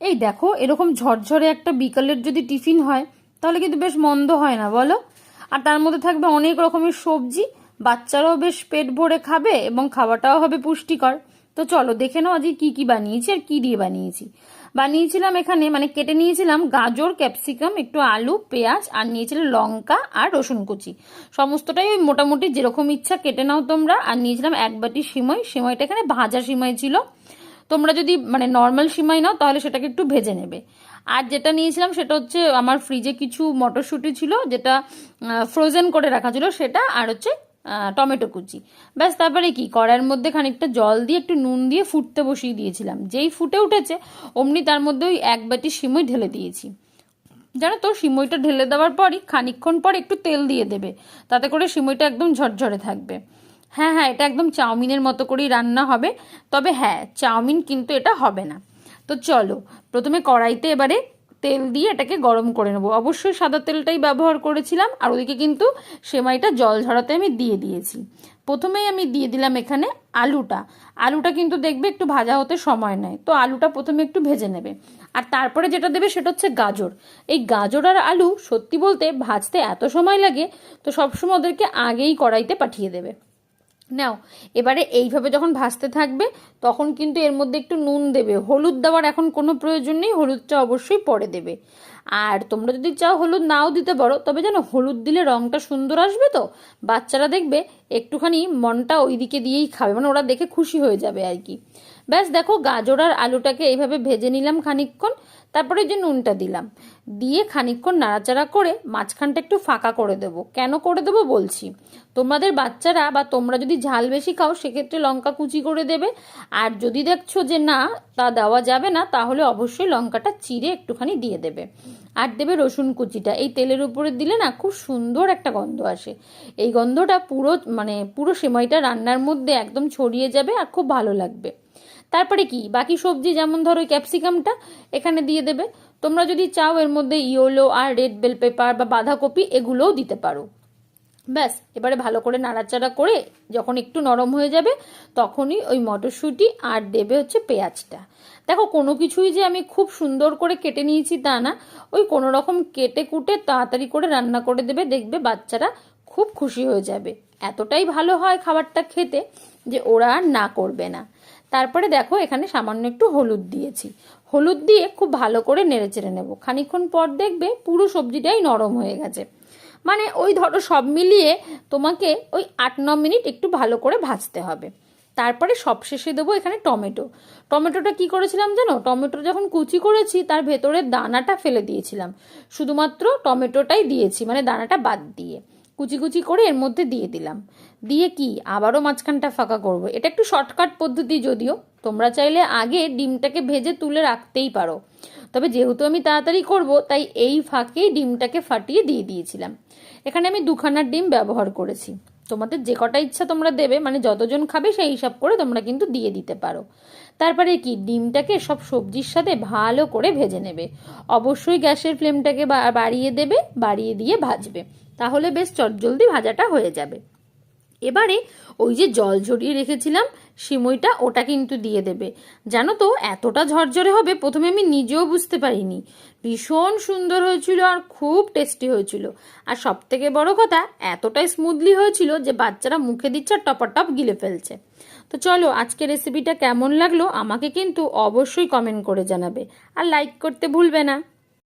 এই দেখো, এরকম ঝরঝরে একটা বিকালের যদি টিফিন হয়, তাহলে কিন্তু বেশ মন্দ হয় না, বলো? আর তার মধ্যে থাকবে অনেক রকমের সবজি, বাচ্চারাও বেশ পেট ভরে খাবে এবং খাওয়াটাও হবে পুষ্টিকর। তো চলো, দেখে নাও আজকে কি কি বানিয়েছি আর কি দিয়ে বানিয়েছি। বানিয়েছিলাম এখানে মানে কেটে নিয়েছিলাম গাজর, ক্যাপসিকাম, একটু আলু, পেঁয়াজ, আর নিয়েছিলাম লঙ্কা আর রসুন কুচি। সমস্তটাই ওই মোটামুটি যেরকম ইচ্ছা কেটে নাও তোমরা। আর নিয়েছিলাম এক বাটি সিমই সিমইটা এখানে ভাজা সিমই ছিল। তোমরা যদি মানে নর্মাল সিমাই নাও, তাহলে সেটাকে একটু ভেজে নেবে। আর যেটা নিয়েছিলাম সেটা হচ্ছে আমার ফ্রিজে কিছু মটরশুঁটি ছিল, যেটা ফ্রোজেন করে রাখা ছিল, সেটা আর হচ্ছে টমেটো কুচি। ব্যাস, তারপরে কি, কড়াইয়ের মধ্যে খানিকটা জল দিয়ে, একটু নুন দিয়ে ফুটতে বসিয়ে দিয়েছিলাম। যেই ফুটে উঠেছে, অমনি তার মধ্যে ওই এক বাটি সিমই ঢেলে দিয়েছি। জানো তো, সিমইটা ঢেলে দেওয়ার পরই, খানিকক্ষণ পর একটু তেল দিয়ে দেবে, তাতে করে সিমইটা একদম ঝরঝরে থাকবে। হ্যাঁ হ্যাঁ এটা একদম চাউমিনের মতো করেই রান্না হবে। তবে হ্যাঁ চাউমিন কিন্তু এটা হবে না। তো চলো, প্রথমে কড়াইতে এবারে তেল দিয়ে এটাকে গরম করে নেব। অবশ্যই সাদা তেলটাই ব্যবহার করেছিলাম, আর ওদিকে কিন্তু সেমাইটা জল ঝরাতে আমি দিয়ে দিয়েছি। প্রথমেই আমি দিয়ে দিলাম এখানে আলুটা। আলুটা কিন্তু দেখবে একটু ভাজা হতে সময় নেয়, তো আলুটা প্রথমে একটু ভেজে নেবে। আর তারপরে যেটা দেবে সেটা হচ্ছে গাজর। এই গাজর আর আলু সত্যি বলতে ভাজতে এত সময় লাগে, তো সবসময় ওদেরকে আগেই কড়াইতে পাঠিয়ে দেবে। নাও, এবারে এইভাবে যখন ভাসতে থাকবে, তখন কিন্তু এর মধ্যে একটু নুন দেবে। হলুদ দেওয়ার এখন কোনো প্রয়োজন নেই, হলুদটা অবশ্যই পরে দেবে। আর তোমরা যদি চাও হলুদ নাও দিতে পারো, তবে যেন হলুদ দিলে রঙটা সুন্দর আসবে তো? বাচ্চারা দেখবে একটুখানি মনটা ওই দিকে দিয়েই খাবে মানে ওরা দেখে খুশি হয়ে যাবে আর কি। ব্যাস দেখো গাজর আর আলুটাকে এইভাবে ভেজে নিলাম খানিকক্ষণ, তারপরে যে নুনটা দিলাম। দিয়ে খানিকক্ষণ নাড়াচাড়া করে মাঝখানটা একটু ফাঁকা করে দেব। কেন করে দেবো বলছি? তোমাদের বাচ্চারা বা তোমরা যদি ঝাল বেশি খাও, সেক্ষেত্রে লঙ্কা কুচি করে দেবে। আর যদি দেখছ যে না, তা দেওয়া যাবে না, তাহলে অবশ্যই লঙ্কাটা চিড়ে একটুখানি দিয়ে দেবে। আর দেবে রসুন কুচিটা। এই তেলের উপরে দিলে না খুব সুন্দর একটা গন্ধ আসে। এই গন্ধটা পুরো মানে পুরো সেমাইটা রান্নার মধ্যে একদম ছড়িয়ে যাবে আর খুব ভালো লাগবে। তারপরে কি? বাকি সবজি যেমন ধরো ক্যাপসিকামটা, এখানে দিয়ে দেবে। তোমরা যদি চাও এর মধ্যে ইয়োলো আর রেড বেল পেপার বা বাঁধাকপি, এগুলোও দিতে পারো। ব্যাস, এবারে ভালো করে নাড়াচাড়া করে যখন একটু নরম হয়ে যাবে, তখনই ওই মটরশুঁটি আর দেবে হচ্ছে পেঁয়াজটা। দেখো, কোনো কিছুই যে আমি খুব সুন্দর করে কেটে নিয়েছি তা না। ওই কোনো রকম কেটে কুটে তাড়াতাড়ি করে রান্না করে দেবে, দেখবে বাচ্চারা খুব খুশি হয়ে যাবে। এতটাই ভালো হয় খাবারটা খেতে যে ওরা আর না করবে না। তারপরে দেখো এখানে সামান্য একটু হলুদ দিয়েছি। হলুদ দিয়ে খুব ভালো করে নেড়ে চেড়ে নেব। খানিকক্ষণ পর দেখবে পুরো সবজিটাই নরম হয়ে গেছে। মানে ওই ধরো সব মিলিয়ে তোমাকে ওই আট ন মিনিট একটু ভালো করে ভাজতে হবে। তারপরে সবশেষে দেবো এখানে টমেটো। টমেটোটা কি করেছিলাম জানো? টমেটো যখন কুচি করেছি তার ভেতরের দানাটা ফেলে দিয়েছিলাম। শুধুমাত্র টমেটোটাই দিয়েছি মানে দানাটা বাদ দিয়ে। কুচি কুচি করে এর মধ্যে দিয়ে দিলাম। দিয়ে কি? আবারও মাঝখানটা ফাঁকা করব। এটা একটু শর্টকাট পদ্ধতি যদিও। তোমরা চাইলে আগে ডিমটাকে ভেজে তুলে রাখতেই পারো। তবে যেহেতু আমি তাড়াতাড়ি করব, তাই এই ফাঁকেই ডিমটাকে ফাটিয়ে দিয়ে দিয়েছিলাম। এখানে আমি দুখানার ডিম ব্যবহার করেছি। তোমাদের যে কটা ইচ্ছা তোমরা দেবে মানে যতজন খাবে সেই হিসাব করে তোমরা কিন্তু দিয়ে দিতে পারো। তারপরে কি, ডিমটাকে সব সবজির সাথে ভালো করে ভেজে নেবে। অবশ্যই গ্যাসের ফ্লেমটাকে বাড়িয়ে দেবে, বাড়িয়ে দিয়ে ভাজবে। তাহলে বেশ চটজলদি ভাজাটা হয়ে যাবে। এবারে ওই যে জল ঝরিয়ে রেখেছিলাম, সিমইটা ওটা কিন্তু দিয়ে দেবে। জানো তো, এতটা ঝরঝরে হবে, প্রথমে আমি নিজেও বুঝতে পারিনি। ভীষণ সুন্দর হয়েছিল আর খুব টেস্টি হয়েছিল। আর সব থেকে বড় কথা, এতটাই স্মুথলি হয়েছিল যে বাচ্চারা মুখে দিচ্ছে আর টপার টপ গিলে ফেলছে। তো চলো আজকে রেসিপিটা কেমন লাগল, আমাকে কিন্তু অবশ্যই কমেন্ট করে জানাবে। আর লাইক করতে ভুলবে না।